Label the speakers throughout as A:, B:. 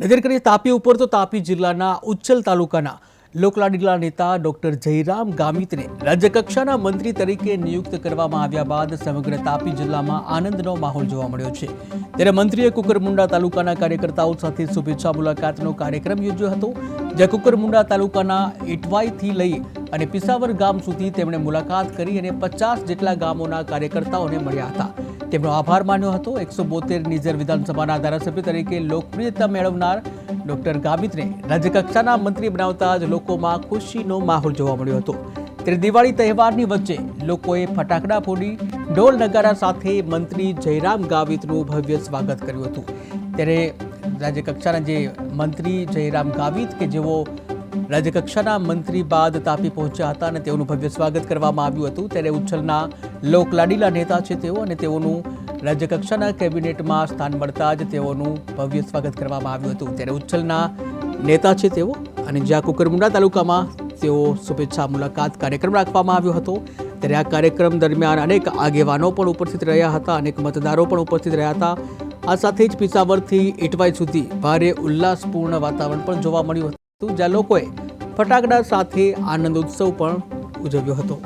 A: નજર કરીએ તાપી ઉપર તો તાપી જિલ્લાના ઉચ્છલ તાલુકાના લોકલાડીલા નેતા ડોક્ટર જયરામ ગામિતને રાજ્યકક્ષાના મંત્રી તરીકે નિયુક્ત કરવામાં આવ્યા બાદ સમગ્ર તાપી જિલ્લામાં આનંદનો માહોલ જોવા મળ્યો છે. ત્યારે મંત્રીએ કુકરમુંડા તાલુકાના કાર્યકર્તાઓ સાથે શુભેચ્છા મુલાકાતનો કાર્યક્રમ યોજ્યો હતો, જ્યાં કુકરમુંડા તાલુકાના ઇટવાઈથી લઈ અને પિસાવર ગામ સુધી તેમણે મુલાકાત કરી અને પચાસ જેટલા ગામોના કાર્યકર્તાઓને મળ્યા હતા. તેમનો આભાર માન્યો હતો. એકસો બોતેર નિઝર વિધાનસભાના ધારાસભ્ય તરીકે લોકપ્રિયતા મેળવનાર ડોક્ટર ગામિતને રાજ્યકક્ષાના મંત્રી બનાવતા જ લોકોમાં ખુશીનો માહોલ જોવા મળ્યો હતો. ત્યારે દિવાળી તહેવારની વચ્ચે લોકોએ ફટાકડા ફોડી ઢોલ નગારા સાથે મંત્રી જયરામ ગાવિતનું ભવ્ય સ્વાગત કર્યું હતું. ત્યારે રાજ્યકક્ષાના જે મંત્રી જયરામ ગાવિત કે જેઓ રાજ્યકક્ષાના મંત્રી બાદ તાપી પહોંચ્યા હતા અને તેઓનું ભવ્ય સ્વાગત કરવામાં આવ્યું હતું. ત્યારે ઉચ્છલના લોકલાડીલા નેતા છે તેઓ અને તેઓનું રાજ્યકક્ષાના કેબિનેટમાં સ્થાન મળતા જ તેઓનું ભવ્ય સ્વાગત કરવામાં આવ્યું હતું. ત્યારે ઉચ્છલના નેતા છે તેઓ અને જ્યાં કુકરમુંડા તાલુકામાં તેઓ શુભેચ્છા મુલાકાત કાર્યક્રમ રાખવામાં આવ્યો હતો. ત્યારે આ કાર્યક્રમ દરમિયાન અનેક આગેવાનો પણ ઉપસ્થિત રહ્યા હતા, અનેક મતદારો પણ ઉપસ્થિત રહ્યા હતા. આ સાથે જ પિસાવરથી ઇટવાઈ સુધી ભારે ઉલ્લાસપૂર્ણ વાતાવરણ પણ જોવા મળ્યું હતું. જ્યાં લોકોએ ફટાકડા સાથે આનંદ ઉત્સવ પણ ઉજવ્યો હતો.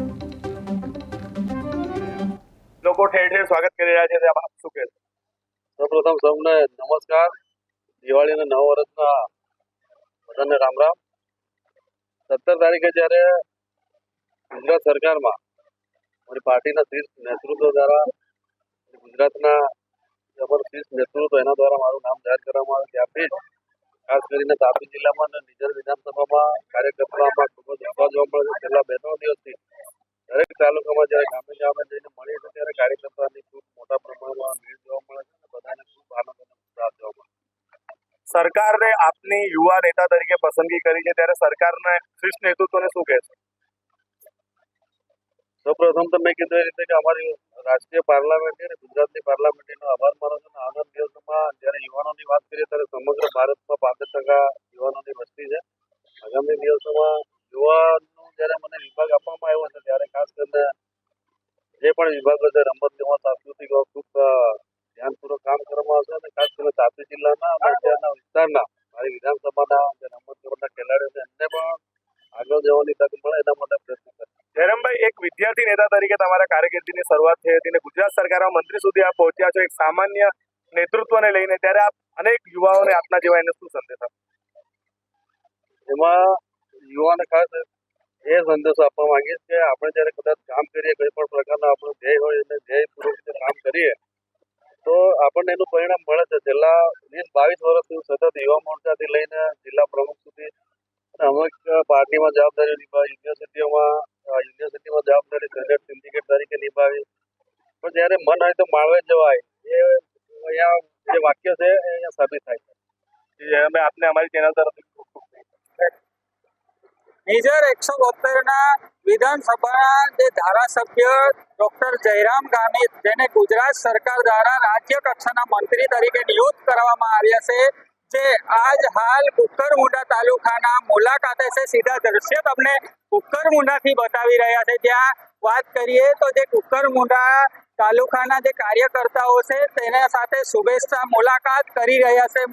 B: લોકો ઠેર ઠેર સ્વાગત કરી રહ્યા છે તે આપ શું કહેશો?
C: સૌપ્રથમ સૌને નમસ્કાર. દિવાળી અને નવ વર્ષના બધાને રામ રામ. સત્તર તારીખે જ્યારે ગુજરાત સરકારમાં મારી પાર્ટીના શ્રેષ્ઠ નેતૃત્વ દ્વારા ગુજરાતના જબરશ્રેષ્ઠ નેતૃત્વ એના દ્વારા મારું નામ જાહેર કરવામાં આવ્યું. ત્યારથી જ ખાસ કરીને તાપી જિલ્લામાં અને નિઝર વિધાનસભામાં કાર્યકર્તાઓમાં ખૂબ જ ઉત્સાહ જોવા મળે છે. છેલ્લા બે ત્રણ દિવસથી દરેક તાલુકામાં જ્યારે ગામે ગામે જઈને મળીએ છીએ ત્યારે કાર્યકર્તાની ખૂબ મોટા પ્રમાણમાં ભીડ જોવા મળે છે બધાને ખૂબ આનંદ અને ઉત્સાહ જોવા મળે
B: સરકારને આપની યુવા નેતા તરીકે પસંદગી કરી છે ત્યારે સરકારને શ્રેષ્ઠ નેતૃત્વને શું કહેશો
C: સૌપ્રથમ તો મેં કીધું એ રીતે કે અમારી રાષ્ટ્રીય પાર્લામેન્ટ અને ગુજરાતની પાર્લામેન્ટરીનો આભાર માનો છું. આનંદ જ્યારે યુવાનોની વાત કરીએ ત્યારે સમગ્ર ભારતમાં પાંત્રીસ ટકા યુવાનોની વસ્તી છે. આગામી દિવસોમાં યુવાનું જ્યારે મને વિભાગ આપવામાં આવ્યો છે, ત્યારે ખાસ કરીને જે પણ વિભાગો છે રમત ગમત સાંસ્કૃતિક, ખૂબ ધ્યાનપૂર્વક કામ કરવામાં આવશે અને ખાસ કરીને તાપી જિલ્લાના અને વિસ્તારના, મારી વિધાનસભાના જે રમત ગમતના ખેલાડીઓ છે, એમને પણ આગળ જવાની તક મળે એના માટે પ્રયત્ન કરે
B: જયરામભાઈ, એક વિદ્યાર્થી નેતા તરીકે તમારા કારકિર્દીની શરૂઆત થઈ હતી અને ગુજરાત સરકારમાં મંત્રી સુધી આ પહોંચ્યા છો. એક સામાન્ય નેતૃત્વને લઈને ત્યારે આપ અનેક યુવાઓને આપના જેવા એને શું સંદેશ આપો?
C: એમાં યુવાને ખાસ એ સંદેશો આપવા માંગીએ કે આપણે જ્યારે કદાચ કામ કરીએ, કોઈ પણ પ્રકારનો આપણો ધ્યેય હોય અને ધ્યેયપૂર્વક રીતે કામ કરીએ, તો આપણને એનું પરિણામ મળે છે. છેલ્લા વીસ બાવીસ વર્ષથી સતત યુવા મોરચાથી લઈને જિલ્લા પ્રમુખ સુધી અને અમુક પાર્ટીમાં જવાબદારી નિભાવી, યુનિવર્સિટીઓમાં યુનિવર્સિટીમાં જવાબદારી સિન્ડિકેટ તરીકે નિભાવી. પણ જ્યારે મન હોય તો માળવે જવાય. એ અહીંયા જે વાક્ય છે, એ અહીંયા સાબિત થાય છે.
B: અમે આપને અમારી ચેનલ તરફથી ખૂબ ખૂબ
D: નિઝર એકસો બોતેરના વિધાનસભાના જે ધારાસભ્ય ડોક્ટર જયરામ ગામિત, જેને ગુજરાત સરકાર દ્વારા રાજ્ય કક્ષાના મંત્રી તરીકે નિયુક્ત કરવામાં આવ્યા છે જે આજ હાલ કુકરમુંડા તાલુકાના મુલાકાતે છે. સીધા દ્રશ્ય તમને કુકરમુંડાથી બતાવી રહ્યા છે. જ્યાં વાત કરીએ તો જે કુકરમુંડા તાલુકાના જે કાર્યકર્તાઓ છે, તેના સાથે શુભેચ્છા મુલાકાત કરી રહ્યા છે.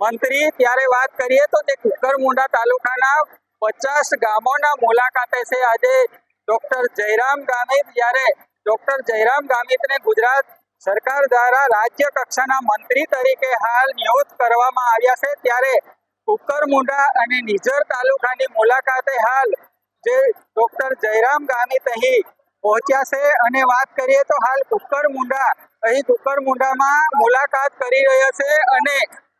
D: મંત્રી, ત્યારે વાત કરીએ તો તે કુકરમુંડા તાલુકાના પચાસ ગામોના મુલાકાતે છે. આજે ડોક્ટર જયરામ ગામિત, જ્યારે ડોક્ટર જયરામ ગામિતને ગુજરાત સરકાર દ્વારા રાજ્ય કક્ષાના મંત્રી તરીકે હાલ નિયુક્ત કરવામાં આવ્યા છે. ત્યારે કુકરમુંડા અને નિઝર તાલુકાની મુલાકાતે હાલ જે ડોક્ટર જયરામ ગામિત અહીં પહોંચ્યા છે. અને વાત કરીએ તો હાલ કુકરમુંડા અહીં કુકરમુંડામાં મુલાકાત કરી રહ્યા છે અને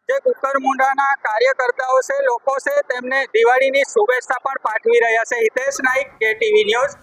D: જે કુકરમુંડાના કાર્યકર્તાઓ છે, લોકો છે, તેમને દિવાળીની શુભેચ્છા પણ પાઠવી રહ્યા છે. હિતેશ નાઈક કે ટીવી ન્યૂઝ.